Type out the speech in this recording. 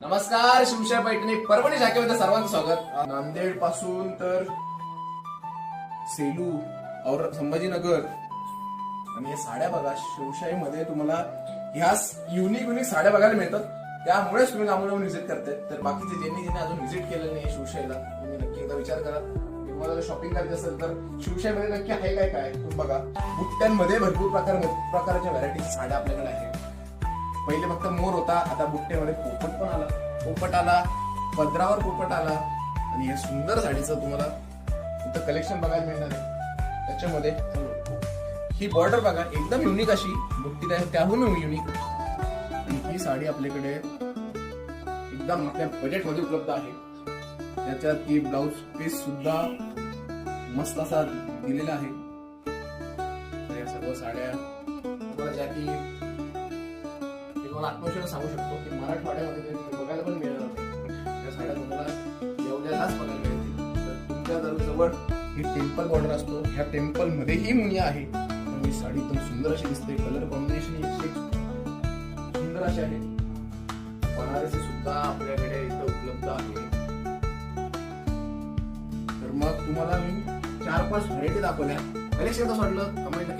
नमस्कार शिवशाही पैठणी परभणी शाखेमध्ये सर्वांचं स्वागत. नांदेडपासून तर सेलू और संभाजीनगर. आणि या साड्या बघा शिवशाहीमध्ये तुम्हाला ह्या युनिक युनिक साड्या बघायला मिळतात. त्यामुळेच तुम्ही लांबून लांबून व्हिजिट करते तर बाकीचे ज्यांनी ज्यांनी अजून व्हिजिट केलं नाही शिवशाहीला तुम्ही नक्की एकदा विचार करा. तुम्हाला शॉपिंग करायची असेल तर शिवशाहीमध्ये नक्की आहे काय काय? तुम्ही बघा. बुट्ट्यांमध्ये भरपूर प्रकार प्रकारच्या व्हरायटी साड्या आपल्याकडे आहेत. पहिले फक्त मोर होता आता बुट्ट्यामध्ये पोपट पण आला पोपट आला पदरावर पोपट आला. आणि हे सुंदर साडीचं तुम्हाला इथं कलेक्शन बघायला मिळणार आहे. त्याच्यामध्ये ही बॉर्डर बघा एकदम युनिक अशी बुट्टी आहे त्याहून युनिक आणि ही साडी आपल्याकडे एकदम आपल्या बजेटमध्ये उपलब्ध आहे. त्याच्यात ही ब्लाऊज पीस सुद्धा मस्त असा दिलेला आहे. या सर्व साड्या तुम्हाला ज्या की तुम्हाला आत्मविश्वास सांगू शकतो की मराठवाड्यामध्ये बघायला पण मिळणार नाही या साड्या तुम्हाला एवढ्यालाच बघायला मिळतील तर तुमच्या जर जवळ ही टेम्पल बॉर्डर असतो. ह्या टेम्पलमध्येही मुनिया आहे. त्यामुळे ही साडी एकदम सुंदर अशी दिसते. कलर कॉम्बिनेशन सुंदर अशी आहे. बनारसी सुद्धा आपल्याकडे इथं उपलब्ध आहे. तर मग तुम्हाला मी चार पाच व्हरायटी दाखवल्या. कलेक्शन कसं वाटलं कमेंट